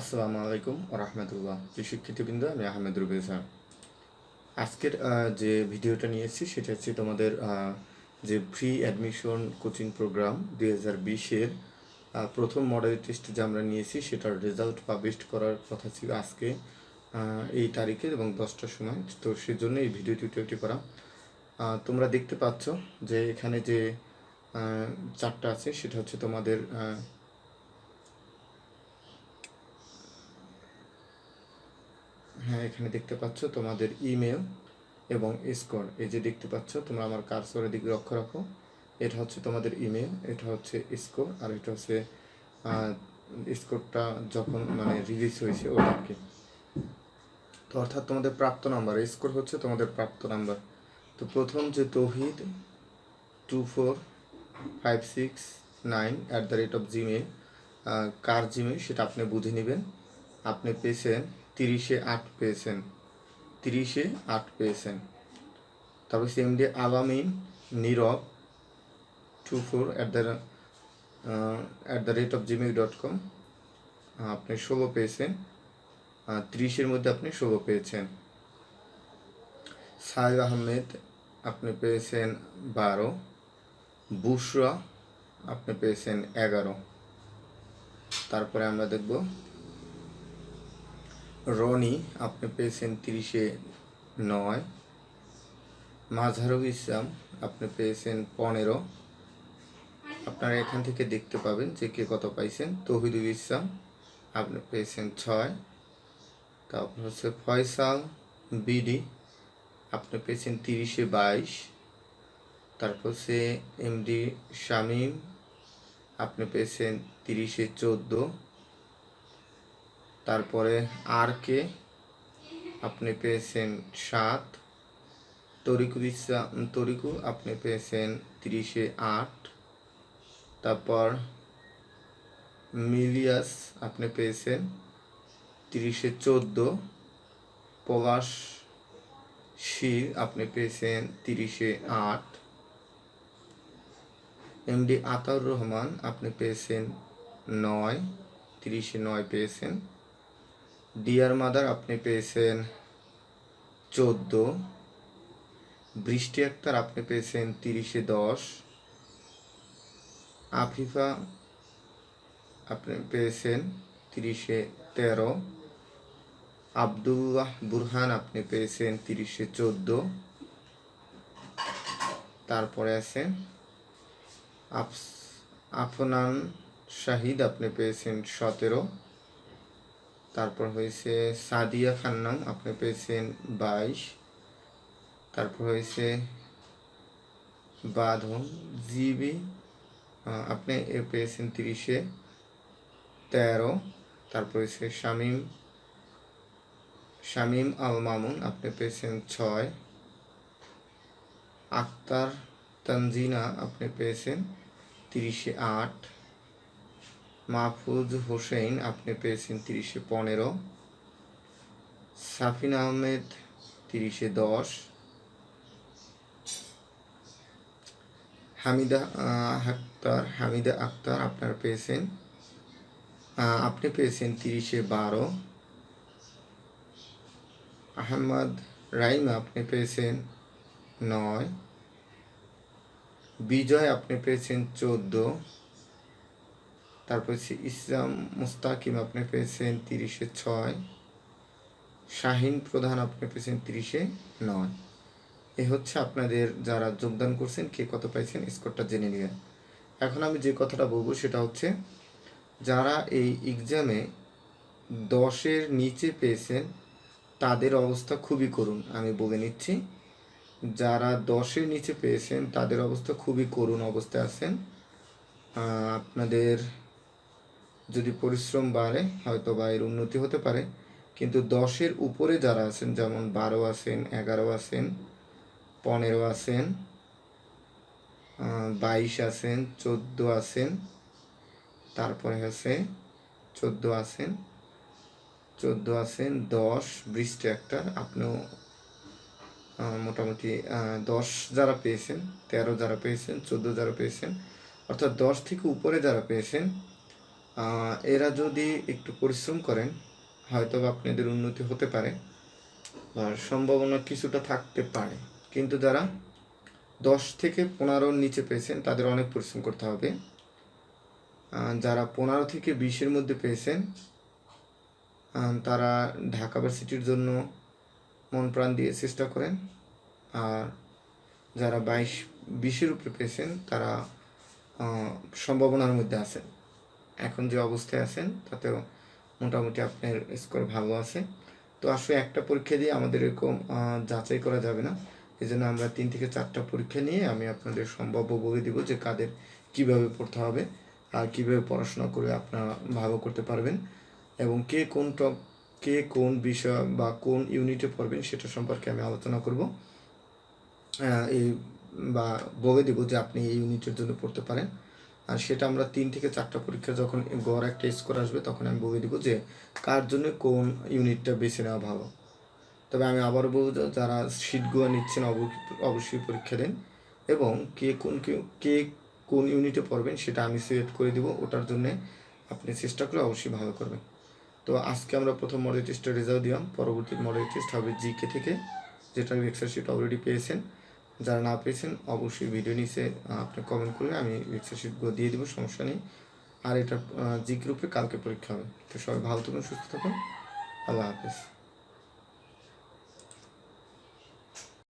আসসালামু আলাইকুম রহমতুল্লাহ প্রিয় শিক্ষার্থীবৃন্দ, আমি আহমেদ রুবেল স্যার। আজকের যে ভিডিওটা নিয়ে এসেছি, সেটা হচ্ছে তোমাদের যে ফ্রি অ্যাডমিশন কোচিং প্রোগ্রাম দুই হাজার বিশের প্রথম মডেল টেস্ট যে আমরা নিয়েছি, সেটার রেজাল্ট পাবলিশ করার কথা ছিল আজকে এই তারিখে এবং দশটার সময়। তো সেজন্য এই ভিডিও টিউটোরিয়ালটি করা। তোমরা দেখতে পাচ্ছ যে এখানে যে চারটা আছে, সেটা হচ্ছে তোমাদের হ্যাঁ এখানে দেখতে পাচ্ছ তোমাদের ইমেল এবং স্কোর এই যে দেখতে পাচ্ছ, তোমরা আমার কার্সরের দিকে লক্ষ্য রাখো। এটা হচ্ছে তোমাদের ইমেল এটা হচ্ছে স্কোর আর এটা হচ্ছে স্কোরটা যখন মানে রিলিজ হয়েছে ওটাকে। তো অর্থাৎ তোমাদের প্রাপ্ত নাম্বার স্কোর হচ্ছে তোমাদের প্রাপ্ত নাম্বার তো প্রথম যে Tauhid two four five six nine at the rate of Gmail car Gmail সেটা আপনি বুঝে নেবেন। আপনি পেয়েছেন তিরিশে আট পেয়েছেন। তিরিশে আট পেয়েছেন। তারপর same day Alamin Nirob two four at the at the rate of Gmail dot com আপনি ষোলো পেয়েছেন। তিরিশের মধ্যে আপনি ষোলো পেয়েছেন। সাহেব আহমেদ, আপনি পেয়েছেন বারো। বুশরা, আপনি পেয়েছেন এগারো। তারপরে আমরা দেখব রনি, আপনি পেয়েছেন তিরিশে নয়। মাঝহারুল ইসলাম, আপনি পেয়েছেন পনেরো। আপনারা এখান থেকে দেখতে পাবেন যে কে কত পাইছেন। তহিদুল ইসলাম, আপনি পেয়েছেন ছয়। তারপর হচ্ছে ফয়সাল, বিডি, আপনি পেয়েছেন তিরিশে বাইশ। তারপর হচ্ছে এমডি শামীম, আপনি পেয়েছেন তিরিশে চোদ্দ। তারপরে আর কে? আপনি পেয়েছেন সাত। তরিকুল ইসলাম তরিকু আপনি পেয়েছেন তিরিশে আট। তারপর মিলিয়াস, আপনি পেয়েছেন তিরিশে চোদ্দ। পলাশ শির আপনি পেয়েছেন তিরিশে আট। এমডি আতাউর রহমান, আপনি পেয়েছেন নয়। তিরিশে নয় পেয়েছেন। ডিয়ার মাদার আপনি পেয়েছেন চোদ্দ। বৃষ্টি আক্তার, আপনি পেয়েছেন তিরিশে দশ। আফিফা, আপনি পেয়েছেন তিরিশে তেরো। আবদুল্লাহ বুরহান, আপনি পেয়েছেন তিরিশে চোদ্দ। তারপরে আছেন আফস আফনান শাহিদ, আপনি পেয়েছেন সতেরো। তারপর হয়েছে সাদিয়া খান্নাম আপনি পেয়েছেন বাইশ। তারপর হয়েছে বাঁধন, জিবি আপনি এ পেয়েছেন তিরিশে তেরো। তারপর হয়েছে শামীম শামীম আল মামুন, আপনি পেয়েছেন ছয়। আক্তার তানজিনা, আপনি পেয়েছেন তিরিশে আট। মাহফুজ হোসেন, আপনি পেয়েছেন তিরিশে পনেরো। সাফিন আহমেদ, তিরিশে দশ। হামিদা আক্তার হামিদা আক্তার আপনার পেয়েছেন। আপনি পেয়েছেন তিরিশে বারো। আহমদ রাইমা, আপনি পেয়েছেন নয়। বিজয়, আপনি পেয়েছেন চোদ্দ। তারপর হচ্ছে ইসলাম মুস্তাকিম আপনি পেয়েছেন তিরিশে ছয়, শাহিন প্রধান আপনি পেয়েছেন তিরিশে নয়। এ হচ্ছে আপনাদের যারা যোগদান করছেন, কে কত পাইছেন স্কোরটা জেনে নেবেন এখন আমি যে কথাটা বলব সেটা হচ্ছে, যারা এই এক্সামে দশের নিচে পেয়েছেন, তাদের অবস্থা খুবই করুণ। আমি বলে নিচ্ছি, যারা দশের নিচে পেয়েছেন, তাদের অবস্থা খুবই করুণ অবস্থায় আছেন। আপনাদের যদি পরিশ্রম বাড়ে হয়তো বা এর উন্নতি হতে পারে। কিন্তু দশের উপরে যারা আছেন, যেমন বারো আছেন, এগারো আছেন, পনেরো আছেন বাইশ আছেন, চোদ্দ আছেন, তারপরে আছে চোদ্দ আছেন চোদ্দ আছেন, দশ, বৃষ্টি একটা, আপনিও মোটামুটি দশ যারা পেয়েছেন, তেরো যারা পেয়েছেন, চোদ্দ যারা পেয়েছেন, অর্থাৎ দশ থেকে উপরে যারা পেয়েছেন এরা যদি একটু পরিশ্রম করেন হয়তো আপনাদের উন্নতি হতে পারে আর সম্ভাবনা কিছুটা থাকতে পারে। কিন্তু যারা দশ থেকে পনেরোর নিচে পেয়েছেন, তাদের অনেক পরিশ্রম করতে হবে। যারা পনেরো থেকে বিশের মধ্যে পেয়েছেন তারা ঢাকা ভার্সিটির জন্য মন প্রাণ দিয়ে চেষ্টা করেন। আর যারা বাইশ, বিশের উপরে পেয়েছেন, তারা সম্ভাবনার মধ্যে আছেন। এখন যে অবস্থায় আছেন, তাতেও মোটামুটি আপনার স্কোর ভালো আছে। তো আসলে একটা পরীক্ষা দিয়ে আমাদের এরকম যাচাই করা যাবে না। এই জন্য আমরা তিন থেকে চারটা পরীক্ষা নিয়ে আমি আপনাদের সম্ভাব্য বলে দিব যে কাদের কীভাবে পড়তে হবে আর কীভাবে পড়াশোনা করে আপনারা ভালো করতে পারবেন এবং কে কোন টপ, কে কোন বিষয় বা কোন ইউনিটে পড়বেন সেটা সম্পর্কে আমি আলোচনা করব। এই বা বলে দেবো যে আপনি এই ইউনিটের জন্য পড়তে পারেন। আর সেটা আমরা তিন থেকে চারটা পরীক্ষা যখন গড় একটা স্কোর আসবে, তখন আমি বলে দিব যে কার জন্য কোন ইউনিটটা বেছে নেওয়া ভালো। তবে আমি আবারও বলব যারা সিটগুলো নিচ্ছেন অব- অবশ্যই পরীক্ষা দেন এবং কে কোন কে- কোন ইউনিটে পড়বেন সেটা আমি সিলেক্ট করে দিব, ওটার জন্য আপনি চেষ্টা করে অবশ্যই ভালো করবেন। তো আজকে আমরা প্রথম মডেল টেস্টের রেজাল্ট দিলাম, পরবর্তী মডেল টেস্ট হবে জিকে থেকে যেটার এক্সার শিট অলরেডি পেয়েছেন। যারা না পেয়েছেন, অবশ্যই ভিডিও নিচে আপনি কমেন্ট করলে আমি এক্সার শিটগুলো দিয়ে দেবো, সমস্যা নেই। আর এটা জি গ্রুপে কালকে পরীক্ষা হবে। তো সবাই ভালো থাকুন, সুস্থ থাকুন। আল্লাহ হাফেজ।